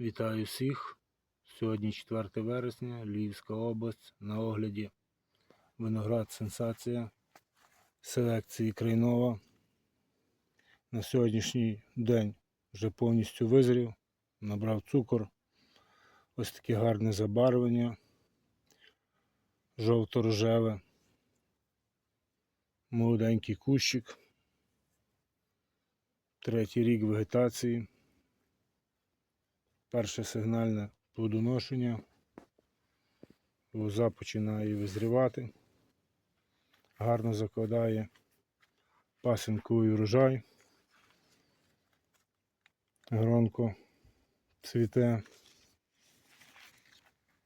Вітаю всіх. Сьогодні 4 вересня, Львівська область. На огляді виноград Сенсація селекції Крайнова. На сьогоднішній день вже повністю визрів, набрав цукор. Ось таке гарне забарвлення. Жовто-рожеве. Молоденький кущик. Третій рік вегетації. Перше сигнальне плодоношення. Лоза починає визрівати. Гарно закладає пасинковий урожай. Гронко цвіте.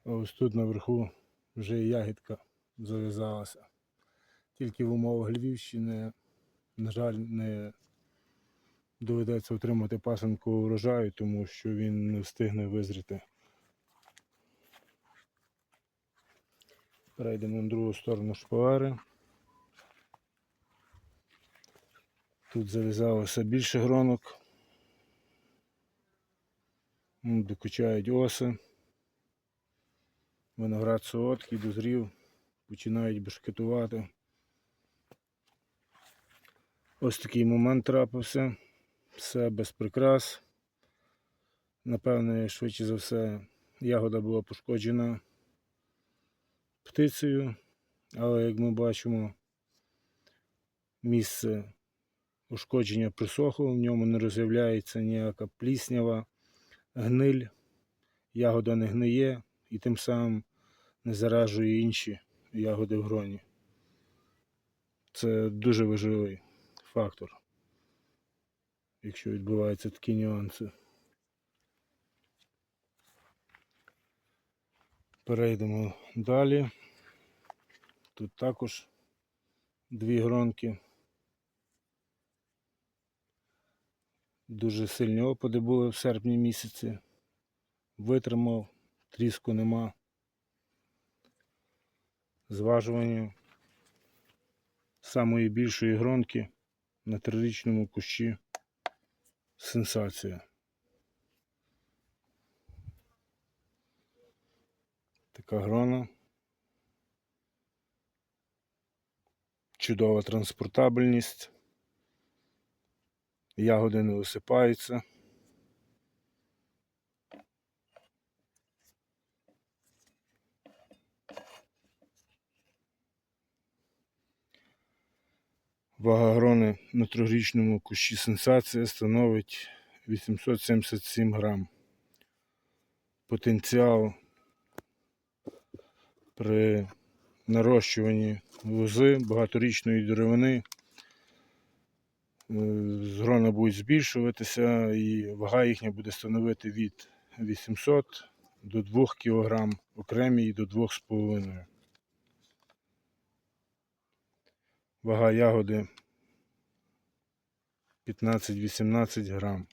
Ось тут наверху вже і ягідка зав'язалася. Тільки в умовах Львівщини, на жаль, не доведеться отримати пасинкового урожаю, тому що він не встигне визріти. Перейдемо на другу сторону шпалери. Тут зав'язалося більше гронок. Докучають оси. Виноград солодкий, дозрів, починають бешкетувати. Ось такий момент трапився. Все без прикрас. Напевне, швидше за все, ягода була пошкоджена птицею, але як ми бачимо, місце ушкодження присохло, в ньому не роз'являється ніяка пліснява, гниль, ягода не гниє і тим самим не заражує інші ягоди в гроні. Це дуже важливий фактор якщо відбуваються такі нюанси. Перейдемо далі. Тут також дві гронки. Дуже сильні опади були в серпні місяці. Витримав, тріску нема. Зважування самої більшої гронки на трирічному кущі сенсація. Така грона. Чудова транспортабельність. Ягоди не висипаються. Вага грони на трьохрічному кущі сенсація становить 877 грам. Потенціал при нарощуванні лози багаторічної деревини е, грона будуть збільшуватися і вага їхня буде становити від 800 до 2 кг, окремій до 2,5 Вага ягоди 15-18 грам.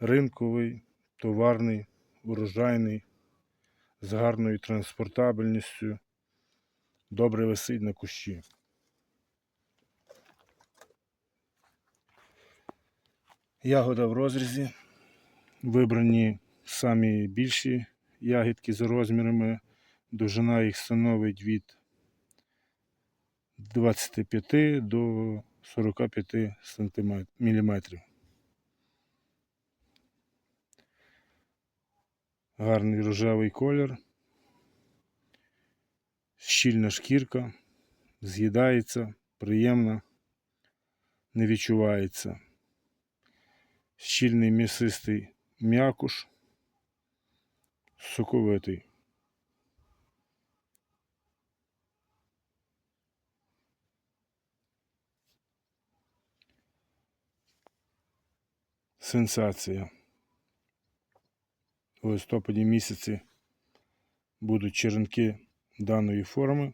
Ринковий, товарний, урожайний, з гарною транспортабельністю, добре висить на кущі. Ягода в розрізі. Вибрані самі більші ягідки за розмірами. Довжина їх становить від 25 до 45 мм. Гарний рожевий колір, щільна шкірка, з'їдається, приємна, не відчувається. Щільний м'ясистий м'якуш, соковитий. Сенсація. У листопаді місяці будуть черенки даної форми.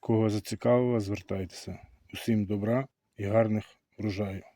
Кого зацікавило, звертайтеся. Усім добра і гарних врожаїв.